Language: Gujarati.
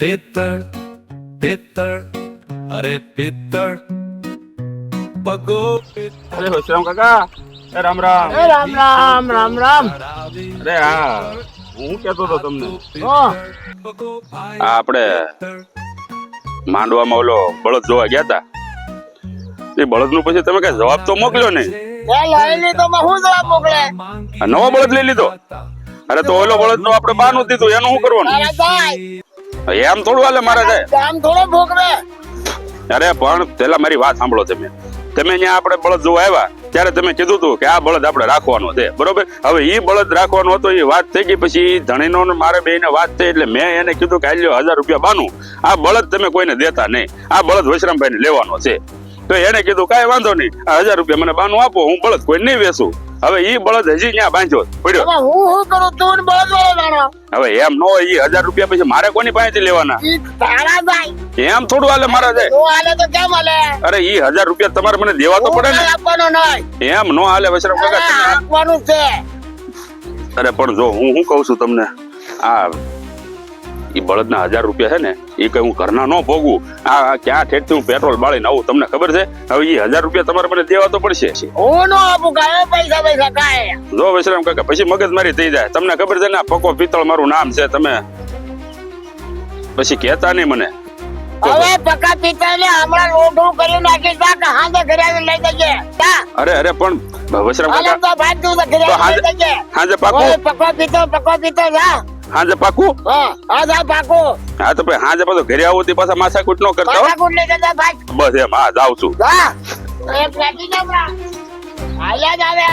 પિત્તળ પિત્તળ અરે પિત્તળ. પગો અરે હોશરામ કાકા. એ રામ રામ. એ રામ રામ રામ રામ. અરે હા હું કેતો તો તમને. આપણે માંડવામાં ઓલો બળદ જોવા ગયા હતા એ બળદનું પછી તમે કઈ જવાબ તો મોકલ્યો નહીં. લઈ લીધો હું જવાબ મોકલે? નવો બળદ લઈ લીધો? અરે તો ઓલો બળદનું આપણે બાનું દીધું એનું શું કરવાનું? એમ થોડું હાલે મારે આમ થોડો ભોગવે. અરે પણ પેલા મારી વાત સાંભળો તમે. તમે અહીંયા આપણે બળદ જોવા આવ્યા ત્યારે તમે કીધું હતું કે આ બળદ આપણે રાખવાનો છે. બરોબર? હવે એ બળદ રાખવાનો હતો એ વાત થઈ ગઈ પછી ધણીનો મારે બેને વાત થઈ એટલે મેં એને કીધું કે હાલ્યો હજાર રૂપિયા બાનું. આ બળદ તમે કોઈને દેતા નહીં. આ બળદ વૈશ્રામભાઈ ને લેવાનો છે. તો એને કીધું કાંઈ વાંધો નહીં. આ હજાર રૂપિયા મને બાનું આપો હું બળદ કોઈ નહીં વેચું. હવે ઈ બળદ હજી ત્યાં બાંધ્યો પડ્યો હું શું કરું? તું બળદ વાળો જાણો હવે એમ નો ઈ હજાર રૂપિયા પછી મારે કોની પાસેથી લેવાના? તારા એમ થોડું હાલે મારા જાય તું હાલે તો કેમ હાલે? અરે ઈ હજાર રૂપિયા તમારે મને દેવા તો પડે ને? આપવાનો નહીં. એમ નો હાલે વસરામ કાકા અરે, આપવાનું છે. અરે પણ જો હું શું કહું છું તમને? આ ઈ બળદના હજાર રૂપિયા છે ને એ કઈ હું ઘરના ન ભોગવું આ ક્યાં ઠેઠથી હું પેટ્રોલ બાળીને આવું તમને ખબર છે? હવે એ હજાર રૂપિયા તમારે મને દેવા તો પડશે. હું નો આપું કાંઈ પૈસા પૈસા કાંઈ. જો વિશ્રામ કાકા પછી મગજમારી થઈ જાય. તમને ખબર છે ને પકો પિત્તળ મારું નામ છે તમે પછી કહેતા નહીં મને. હવે પકા પિત્તળ ને હમણાં લોઢું કરી નાખીશ તા કે હાંજે ઘરે લઈ જજે. અરે અરે પણ વૈશ્રામ હાલે કાકા હાંજે પકો. પિત્તળ પકો પિત્તળ જા હાંજે પાકું? હા હા પાકું. હા તો ભાઈ હાજે પાછો ઘરે આવું તે પાછા માથાકૂટ ન કરતા હો. પાછા કુંડ લઈ જતા ભાગ બસ એમ હા જાઉં છું. હા એ પ્લેટિનમ રા આયા જ આવે.